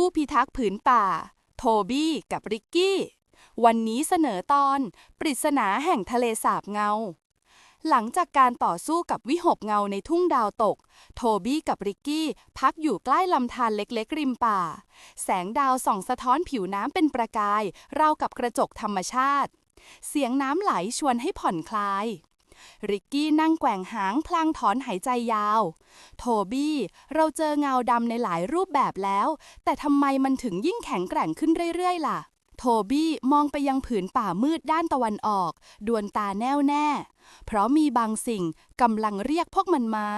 ผู้พิทักษ์ผืนป่า โทบี้กับริกกี้ วันนี้เสนอตอน ปริศนาแห่งทะเลสาบเงา หลังจากการต่อสู้กับวิหกเงาในทุ่งดาวตก โทบี้กับริกกี้พักอยู่ใกล้ลำธารเล็กๆ ริมป่า แสงดาวส่องสะท้อนผิวน้ำเป็นประกาย ราวกับกระจกธรรมชาติ เสียงน้ำไหลชวนให้ผ่อนคลาย ริกกี้นั่งแกว่งหางพลางถอนหายใจยาว โทบี้ เราเจอเงาดำในหลายรูปแบบแล้ว แต่ทำไมมันถึงยิ่งแข็งแกร่งขึ้นเรื่อยๆ ล่ะ โทบี้มองไปยังผืนป่ามืดด้านตะวันออก ดวงตาแน่วแน่ เพราะมีบางสิ่งกำลังเรียกพวกมันมา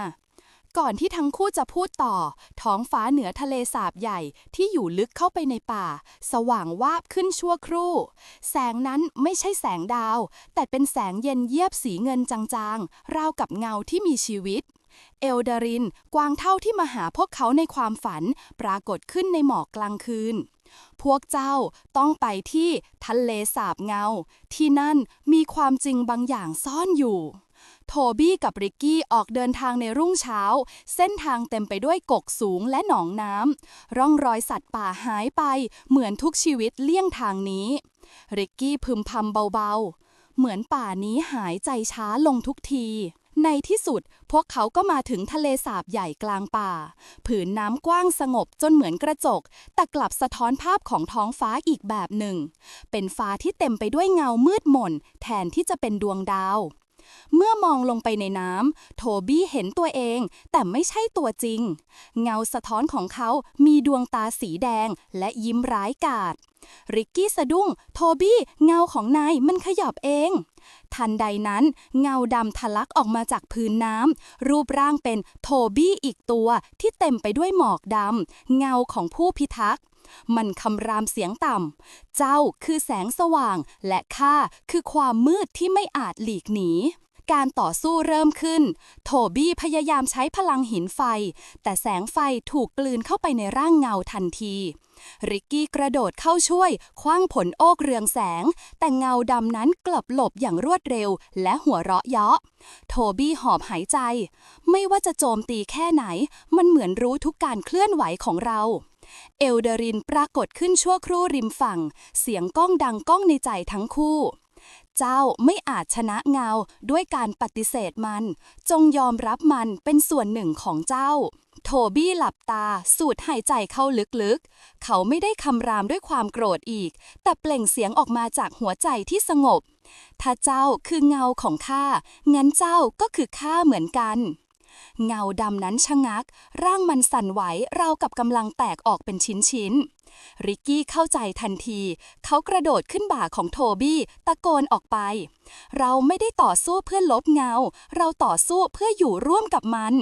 ก่อนที่ทั้งคู่จะพูดต่อ ท้องฟ้าเหนือทะเลสาบใหญ่ที่อยู่ลึกเข้าไปในป่า สว่างวาบขึ้นชั่วครู่ แสงนั้นไม่ใช่แสงดาว แต่เป็นแสงเย็นเยียบสีเงินจางๆ ราวกับเงาที่มีชีวิต เอลดาริน กวางเท่าที่มาหาพวกเขาในความฝัน ปรากฏขึ้นในหมอกกลางคืน พวกเจ้าต้องไปที่ทะเลสาบเงา ที่นั่นมีความจริงบางอย่างซ่อนอยู่ โทบี้กับริกกี้ออกเดินทางในรุ่งเช้า เส้นทางเต็มไปด้วยกกสูงและหนองน้ำร่องรอยสัตว์ป่าหายไป เหมือนทุกชีวิตเลี่ยงทางนี้ริกกี้พึมพำเบาๆ เหมือนป่านี้หายใจช้าลงทุกทีในที่สุดพวกเขาก็มาถึงทะเลสาบใหญ่กลางป่า ผืนน้ำกว้างสงบจนเหมือนกระจก แต่กลับสะท้อนภาพของท้องฟ้าอีกแบบหนึ่ง เป็นฟ้าที่เต็มไปด้วยเงามืดมนแทนที่จะเป็นดวงดาว เมื่อมองลงไปในน้ำโทบี้เห็นตัวเอง แต่ไม่ใช่ตัวจริง เงาสะท้อนของเขามีดวงตาสีแดงและยิ้มร้ายกาจริกกี้สะดุ้ง โทบี้เงาของนายมันขยับเอง ทันใดนั้น เงาดำทะลักออกมาจากพื้นน้ำ รูปร่างเป็นโทบี้อีกตัวที่เต็มไปด้วยหมอกดำเงาของผู้พิทักษ์ มันคำรามเสียงต่ำ เจ้าคือแสงสว่าง และข้าคือความมืดที่ไม่อาจหลีกหนีการต่อสู้เริ่มขึ้น โทบี้พยายามใช้พลังหินไฟ แต่แสงไฟถูกกลืนเข้าไปในร่างเงาทันที ริกกี้กระโดดเข้าช่วย คว้างผลโอกเรืองแสง แต่เงาดำนั้นกลับหลบอย่างรวดเร็ว และหัวเราะเยาะ โทบี้หอบหายใจ ไม่ว่าจะโจมตีแค่ไหน มันเหมือนรู้ทุกการเคลื่อนไหวของเรา เอลเดรินปรากฏขึ้นชั่วครู่ริมฝั่ง เสียงก้องดังก้องในใจทั้งคู่ เจ้าไม่อาจชนะเงาด้วยการปฏิเสธมัน จงยอมรับมันเป็นส่วนหนึ่งของเจ้า โทบี้หลับตาสูดหายใจเข้าลึกๆ เขาไม่ได้คำรามด้วยความโกรธอีก แต่เปล่งเสียงออกมาจากหัวใจที่สงบ ถ้าเจ้าคือเงาของข้า งั้นเจ้าก็คือข้าเหมือนกัน เงาดำนั้นชะงัก ร่างมันสั่นไหวราวกับกำลังแตกออกเป็นชิ้นๆ ริกกี้เข้าใจทันที เขากระโดดขึ้นบ่าของโทบี้ตะโกนออกไป เราไม่ได้ต่อสู้เพื่อลบเงา เราต่อสู้เพื่ออยู่ร่วมกับมัน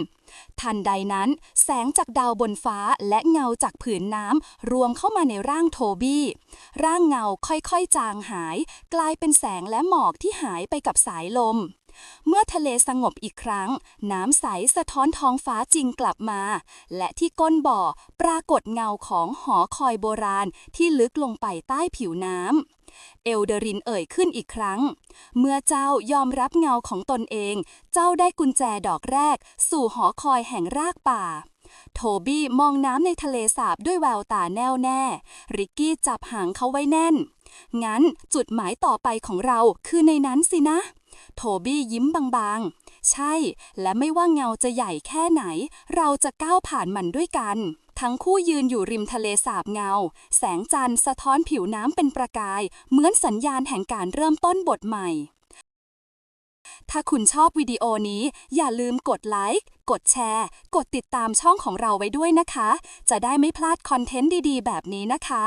ทันใดนั้น แสงจากดาวบนฟ้าและเงาจากผืนน้ำรวมเข้ามาในร่างโทบี้ ร่างเงาค่อยๆจางหาย กลายเป็นแสงและหมอกที่หายไปกับสายลม เมื่อทะเลสงบอีกครั้ง น้ำใสสะท้อนท้องฟ้าจริงกลับมา และที่ก้นบ่อปรากฏเงาของหอคอยโบราณที่ลึกลงไปใต้ผิวน้ำเอลเดรินเอ่ยขึ้นอีกครั้ง เมื่อเจ้ายอมรับเงาของตนเอง เจ้าได้กุญแจดอกแรก สู่หอคอยแห่งรากป่า โทบี้มองน้ำในทะเลสาบด้วยแววตาแน่วแน่ ริกกี้จับหางเขาไว้แน่น งั้นจุดหมายต่อไปของเราคือในนั้นสินะ โทบี้ยิ้มบางๆ ใช่ และไม่ว่าเงาจะใหญ่แค่ไหน เราจะก้าวผ่านมันด้วยกัน ทั้งคู่ยืนอยู่ริมทะเลสาบเงา แสงจันทร์สะท้อนผิวน้ำเป็นประกาย เหมือนสัญญาณแห่งการเริ่มต้นบทใหม่ ถ้าคุณชอบวิดีโอนี้ อย่าลืมกดไลค์ กดแชร์ กดติดตามช่องของเราไว้ด้วยนะคะ จะได้ไม่พลาดคอนเทนต์ดีๆ แบบนี้นะคะ